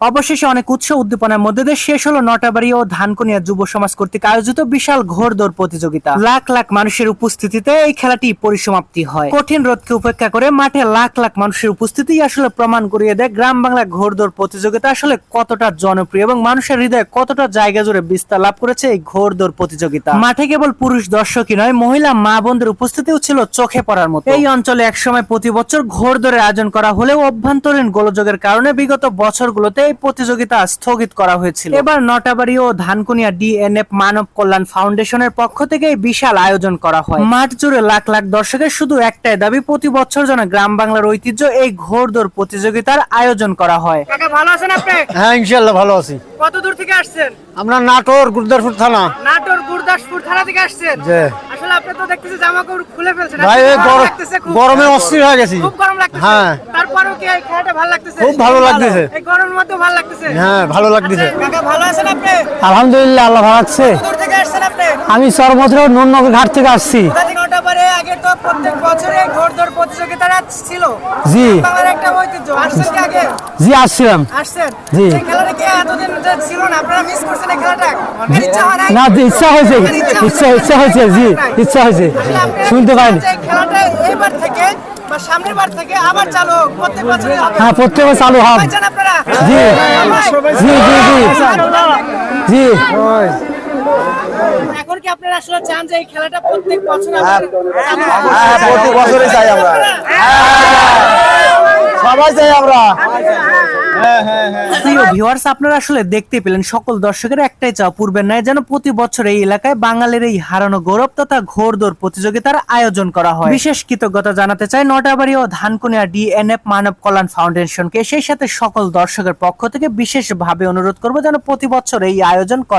অবশেষে অনেক উৎসাহ উদ্দীপনার মধ্যে দিয়ে শেষ হলো নটাবাড়ি ও ধানকুনিয়া যুব সমাজ কর্তৃক আয়োজিত বিশাল ঘোড়দৌড় প্রতিযোগিতা। লাখ লাখ মানুষের উপস্থিতিতে এই খেলাটি পরিসমাপ্তি হয়। কঠিন রোদকে উপেক্ষা করে মাঠে লাখ লাখ মানুষের উপস্থিতি আসলে প্রমাণ করিয়ে দেয় গ্রাম বাংলা ঘোড়দৌড় প্রতিযোগিতা আসলে কতটা জনপ্রিয় এবং মানুষের হৃদয়ে কতটা জায়গা জুড়ে বিস্তার লাভ করেছে এই ঘোড়দৌড় প্রতিযোগিতা। মাঠে কেবল পুরুষ দর্শকই নয়, মহিলা, মা বোনদের উপস্থিতিও ছিল চোখে পড়ার মতো। এই অঞ্চলে একসময় প্রতি বছর ঘোড়দৌড়ের আয়োজন করা হলেও অভ্যন্তরীণ গোলযোগের কারণে বিগত বছরগুলোতে এই প্রতিযোগিতা স্থগিত করা হয়েছিল। এবার নটাবাড়ি ও ধানকুনিয়া ডিএনএফ মানব কল্যাণ ফাউন্ডেশনের পক্ষ থেকে এই বিশাল আয়োজন করা হয়। মাঠ জুড়ে লাখ লাখ দর্শকের শুধু একটাই দাবি প্রতি বছর যেন গ্রাম বাংলার ঐতিহ্য এই ঘোড়দৌড় প্রতিযোগিতার আয়োজন করা হয়। কাকা ভালো আছেন আপনি? হ্যাঁ ইনশাল্লাহ ভালো আছি। কত দূর থেকে আসছেন? আমরা নাটোর গুরদাসপুর থানা। নাটোর গুরদাসপুর থানা থেকে আসছেন? জি। আসলে আপনি তো দেখতেছি জামা কাপড় খুলে ফেলছেন। ভাই গরম গরম- লাগতেছে খুব। গরমে। অস্থির হয়ে গেছি। খুব গরম লাগতেছে। হ্যাঁ। তারপরেও এই খেলাটা ভালো লাগতেছে। খুব ভালো লাগতেছে। এই গরমের মধ্যে ভালো লাগতেছে। হ্যাঁ ভালো লাগতেছে। আচ্ছা, কাকা ভালো আছেন আপনি? আলহামদুলিল্লাহ আল্লাহ ভালো আছে। দূর থেকে আসছেন আপনি? আমি সর্বত্র নুননগর ঘাট থেকে আসছি। কোথা থেকে? ওটা পরে আগে তো প্রত্যেক বছরে ঘোড়দৌড় প্রতিযোগিতাটা ছিল। জি। বাংলার একটা ঐতিহ্য। আসছেন কি আগে? জি আসছিলাম। আসছেন? জি। খেলাটা কি এতদিন ছিল না? আপনারা মিস করছেন এই খেলাটা? ইচ্ছা হয় না ইচ্ছা হয়েছে। ইচ্ছা ইচ্ছা হয়েছে জি ইচ্ছা হয়েছে। শুনতে পাইনি। খেলাটা থেকে সামনের বার থেকে আবার চালু প্রত্যেক বছরই হবে। হ্যাঁ প্রত্যেক চালু হব। আপনারা? জি। জি জি জি। জি। এখন কি আপনারা আসলে চান যে এই খেলাটা প্রত্যেক বছর আবার চালু হোক? হ্যাঁ প্রতি বছরই চাই আমরা। সবাই চাই আমরা। প্রিয় ভিউয়ার্স আপনারা আসলে দেখতে পেলেন সকল দর্শকের একটাই চাও পূর্বের ন্যায় যেন প্রতি বছর এই এলাকায় বাঙালির এই হারানো গৌরব তথা ঘোড়দৌড় প্রতিযোগিতার আয়োজন করা হয়। বিশেষ কৃতজ্ঞতা জানাতে চাই নটাবাড়ি ও ধানকুনিয়া ডিএনএফ মানব কল্যাণ ফাউন্ডেশনকে। সেই সাথে সকল দর্শকের পক্ষ থেকে বিশেষভাবে অনুরোধ করব যেন প্রতি বছর এই আয়োজন করা